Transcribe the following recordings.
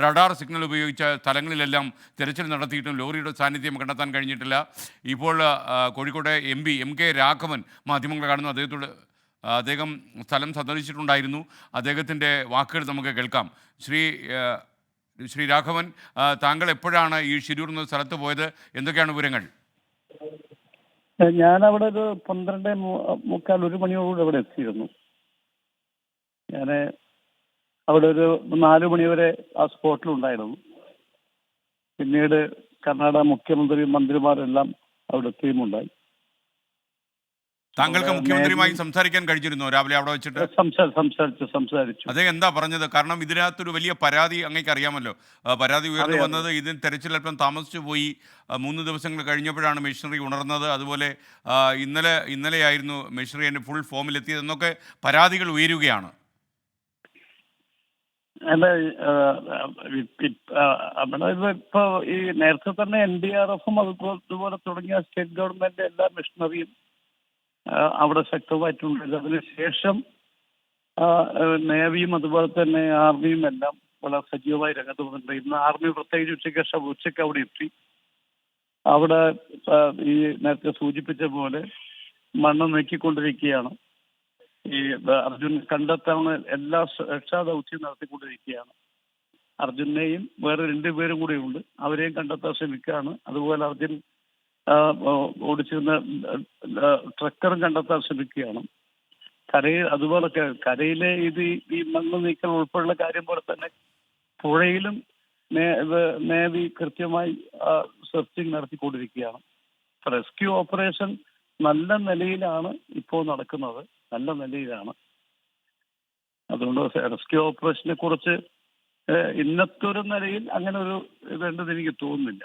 Radar signal ഉപയോഗിച്ച സ്ഥലങ്ങളിലെല്ലാം തിരച്ചിൽ നടത്തിയിട്ടും ലോറിയുടെ സാന്നിധ്യം കണ്ടെത്താൻ കഴിഞ്ഞിട്ടില്ല. ഇപ്പോൾ കോഴിക്കോട്ടെ M P M K Raghavan മാധ്യമങ്ങളെ കാണുന്നു. അദ്ദേഹത്തോട് അദ്ദേഹം സ്ഥലം സന്ദർശിച്ചിട്ടുണ്ടായിരുന്നു. അദ്ദേഹത്തിന്റെ വാക്കുകൾ നമുക്ക് കേൾക്കാം. ശ്രീ ശ്രീ രാഘവൻ താങ്കൾ എപ്പോഴാണ് ഈ ഷിരൂർ എന്ന സ്ഥലത്ത് പോയത്? എന്തൊക്കെയാണ് വിവരങ്ങൾ? ഞാൻ അവിടെ ഒരു പന്ത്രണ്ട് മുക്കാൽ ഒരു മണിയോടുകൂടി അവിടെ എത്തിയിരുന്നു. ഞാൻ അവിടെ ഒരു നാല് മണിവരെ ആ സ്പോട്ടിലുണ്ടായിരുന്നു പിന്നീട് കർണാടക മുഖ്യമന്ത്രി മന്ത്രിമാരെല്ലാം അവിടെ എത്തിയുമുണ്ടായി താങ്കൾക്ക് മുഖ്യമന്ത്രിയുമായി സംസാരിക്കാൻ കഴിഞ്ഞിരുന്നു രാവിലെ അവിടെ വെച്ചിട്ട്? സംസാരിച്ചു സംസാരിച്ചു സംസാരിച്ചു. അദ്ദേഹം എന്താ പറഞ്ഞത്? കാരണം ഇതിനകത്തൊരു വലിയ പരാതി അങ്ങേക്ക് അറിയാമല്ലോ. പരാതി ഉയർന്നു വന്നത് ഇതിന് തെരച്ചിൽ അല്പം താമസിച്ചു പോയി. മൂന്ന് ദിവസങ്ങൾ കഴിഞ്ഞപ്പോഴാണ് മെഷീനറി ഉണർന്നത്. അതുപോലെ ഇന്നലെ ഇന്നലെയായിരുന്നു മെഷീനറി എന്റെ ഫുൾ ഫോമിലെത്തിയത് എന്നൊക്കെ പരാതികൾ ഉയരുകയാണ്. അല്ല നമ്മുടെ ഇത് ഇപ്പൊ ഈ നേരത്തെ തന്നെ എൻ ഡി ആർ എഫും അതുപോലെ തുടങ്ങിയ സ്റ്റേറ്റ് ഗവൺമെന്റ് എല്ലാ മിഷണറിയും അവിടെ ശക്തമായിട്ടുണ്ട്. അതിനുശേഷം നേവിയും അതുപോലെ തന്നെ ആർമിയും എല്ലാം വളരെ സജീവമായി രംഗത്ത് വന്നിട്ടുണ്ട്. ഇന്ന് ആർമി പ്രത്യേകിച്ച് ഉച്ചയ്ക്ക് ശേഷം ഉച്ചയ്ക്ക് അവിടെ എത്തി. അവിടെ ഈ നേരത്തെ സൂചിപ്പിച്ച പോലെ മണ്ണ് നീക്കിക്കൊണ്ടിരിക്കുകയാണ്. ഈ അർജുൻ കണ്ടെത്താവുന്ന എല്ലാ രക്ഷാ ദൗത്യം നടത്തിക്കൊണ്ടിരിക്കുകയാണ്. അർജുനെയും വേറെ രണ്ടുപേരും കൂടെ ഉണ്ട്. അവരെയും കണ്ടെത്താൻ ശ്രമിക്കുകയാണ്. അതുപോലെ അർജുൻ ഓടിച്ചിരുന്ന ട്രക്കറും കണ്ടെത്താൻ ശ്രമിക്കുകയാണ്. കരയിൽ അതുപോലെ കരയിലെ ഇത് ഈ മണ്ണ് നീക്കൽ ഉൾപ്പെടെയുള്ള കാര്യം പോലെ തന്നെ പുഴയിലും നേവി കൃത്യമായി സെർച്ചിങ് നടത്തിക്കൊണ്ടിരിക്കുകയാണ്. റെസ്ക്യൂ ഓപ്പറേഷൻ നല്ല നിലയിലാണ് ഇപ്പോൾ നടക്കുന്നത്. നല്ല നിലയിലാണ്. അതുകൊണ്ട് റെസ്ക്യൂ ഓപ്പറേഷനെ കുറിച്ച് ഇന്നത്തെ ഒരു നിലയിൽ അങ്ങനെ ഒരു ഇതുണ്ടെന്ന് എനിക്ക് തോന്നുന്നില്ല.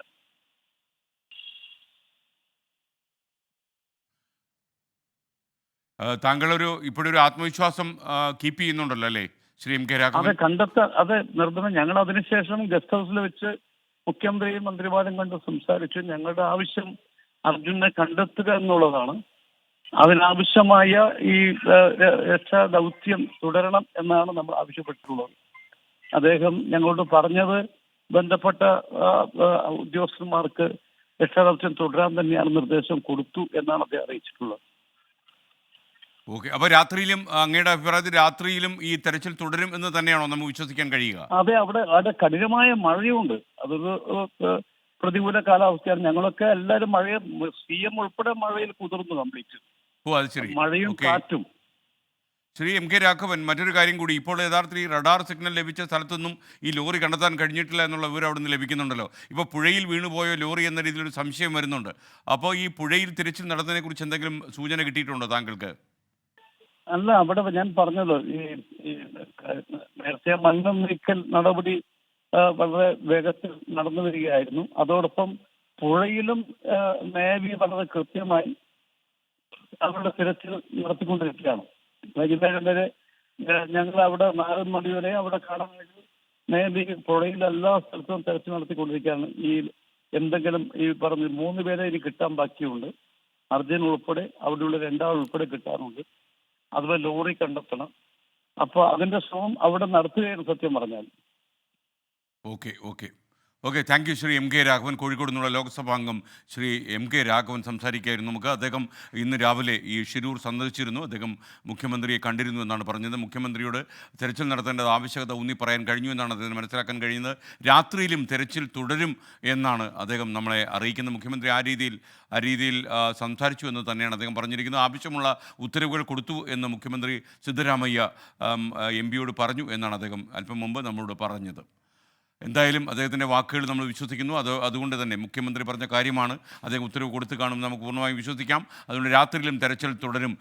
താങ്കളൊരു ഇപ്പോഴൊരു ആത്മവിശ്വാസം കീപ്പ് ചെയ്യുന്നുണ്ടല്ലോ അല്ലേ? Shri M K Raghavan? Raghavan കണ്ടെത്ത അത് നിർബന്ധം. ഞങ്ങൾ അതിനുശേഷം ഗസ്റ്റ് ഹൗസിൽ വെച്ച് മുഖ്യമന്ത്രിയും മന്ത്രിമാരും കണ്ട് സംസാരിച്ചു. ഞങ്ങളുടെ ആവശ്യം അർജുനെ കണ്ടെത്തുക എന്നുള്ളതാണ്. അതിനാവശ്യമായ ഈ രക്ഷാ ദൗത്യം തുടരണം എന്നാണ് നമ്മൾ ആവശ്യപ്പെട്ടിട്ടുള്ളത്. അദ്ദേഹം ഞങ്ങളോട് പറഞ്ഞത് ബന്ധപ്പെട്ട ഉദ്യോഗസ്ഥന്മാർക്ക് രക്ഷാദൗത്യം തുടരാൻ തന്നെയാണ് നിർദ്ദേശം കൊടുത്തു എന്നാണ് അദ്ദേഹം അറിയിച്ചിട്ടുള്ളത്. ഓക്കെ. അപ്പൊ രാത്രിയിലും അങ്ങയുടെ അഭിപ്രായത്തിൽ രാത്രിയിലും ഈ തെരച്ചിൽ തുടരും എന്ന് തന്നെയാണോ നമുക്ക് വിശ്വസിക്കാൻ കഴിയുക? അതെ അവിടെ അവിടെ കഠിനമായ മഴയുണ്ട്. അതൊരു പ്രതികൂല കാലാവസ്ഥയാണ്. ഞങ്ങളൊക്കെ എല്ലാവരും മഴയെ സി എം ഉൾപ്പെടെ മഴയിൽ കുതിർന്നു കംപ്ലീറ്റ്. ഓ അത് ശരി. മഴയും കാറ്റും. ശ്രീ എം കെ രാഘവൻ മറ്റൊരു കാര്യം കൂടി. ഇപ്പോൾ യഥാർത്ഥത്തിൽ ഈ റഡാർ സിഗ്നൽ ലഭിച്ച സ്ഥലത്തൊന്നും ഈ ലോറി കണ്ടെത്താൻ കഴിഞ്ഞിട്ടില്ല എന്നുള്ള വിവരം അവിടെ നിന്ന് ലഭിക്കുന്നുണ്ടല്ലോ. ഇപ്പോൾ പുഴയിൽ വീണുപോയോ ലോറി എന്ന രീതിയിൽ ഒരു സംശയം വരുന്നുണ്ട്. അപ്പോൾ ഈ പുഴയിൽ തിരച്ചിൽ നടന്നതിനെ കുറിച്ച് എന്തെങ്കിലും സൂചന കിട്ടിയിട്ടുണ്ടോ താങ്കൾക്ക്? അല്ല അവിടെ ഞാൻ പറഞ്ഞല്ലോ ഈ നേരത്തെ മണ്ണ് നീക്കൽ നടപടി വളരെ വേഗത്തിൽ നടന്നു വരികയായിരുന്നു. അതോടൊപ്പം പുഴയിലും മേവി നേവി വളരെ കൃത്യമായി അവരുടെ തിരച്ചിൽ നടത്തിക്കൊണ്ടിരിക്കുകയാണ്. വൈകുന്നേരം വരെ ഞങ്ങൾ അവിടെ നാല് മണി വരെ അവിടെ കാണാൻ വേണ്ടി നേവി പുഴയിൽ എല്ലാ സ്ഥലത്തും തിരച്ചിൽ നടത്തിക്കൊണ്ടിരിക്കുകയാണ്. ഈ എന്തെങ്കിലും ഈ പറഞ്ഞ മൂന്ന് പേരെ ഇനി കിട്ടാൻ ബാക്കിയുണ്ട്. അർജുൻ ഉൾപ്പെടെ അവിടെയുള്ള രണ്ടാൾ ഉൾപ്പെടെ കിട്ടാനുണ്ട്. അതുപോലെ ലോറി കണ്ടെത്തണം. അപ്പോൾ അതിന്റെ ശ്രമം അവിടെ നടത്തുകയാണ് സത്യം പറഞ്ഞാൽ. Okay okay. Okay thank you Shri M K Raghavan. Kozhikode നിന്നുള്ള ലോക്സഭാ അംഗം ശ്രീ എം കെ രാഘവൻ സംസാരിക്കുകയായിരുന്നു. നമുക്ക് അദ്ദേഹം ഇന്ന് രാവിലെ ഈ ഷിരൂർ സന്ദർശിച്ചിരുന്നു. അദ്ദേഹം മുഖ്യമന്ത്രിയെ കണ്ടിരുന്നു എന്നാണ് പറഞ്ഞത്. മുഖ്യമന്ത്രിയോട് തെരച്ചിൽ നടത്തേണ്ടത് ആവശ്യകത ഊന്നി പറയാൻ കഴിഞ്ഞു എന്നാണ് അദ്ദേഹം മനസ്സിലാക്കാൻ കഴിയുന്നത്. രാത്രിയിലും തെരച്ചിൽ തുടരും എന്നാണ് അദ്ദേഹം നമ്മളെ അറിയിക്കുന്നത്. മുഖ്യമന്ത്രി ആ രീതിയിൽ ആ രീതിയിൽ സംസാരിച്ചു എന്ന് തന്നെയാണ് അദ്ദേഹം പറഞ്ഞിരിക്കുന്നത്. ആവശ്യമുള്ള ഉത്തരവുകൾ കൊടുത്തു എന്ന് മുഖ്യമന്ത്രി സിദ്ധരാമയ്യ എം പിയോട് പറഞ്ഞു എന്നാണ് അദ്ദേഹം അല്പം മുമ്പ് നമ്മളോട് പറഞ്ഞത്. എന്തായാലും അദ്ദേഹത്തിന്റെ വാക്കുകൾ നമ്മൾ വിശ്വസിക്കുന്നു. അത് അതുകൊണ്ട് തന്നെ മുഖ്യമന്ത്രി പറഞ്ഞ കാര്യമാണ്. അദ്ദേഹം ഉത്തരവ് കൊടുത്തു കാണും നമുക്ക് പൂർണമായും വിശ്വസിക്കാം. അതുകൊണ്ട് രാത്രിയിലും തെരച്ചിൽ തുടരും.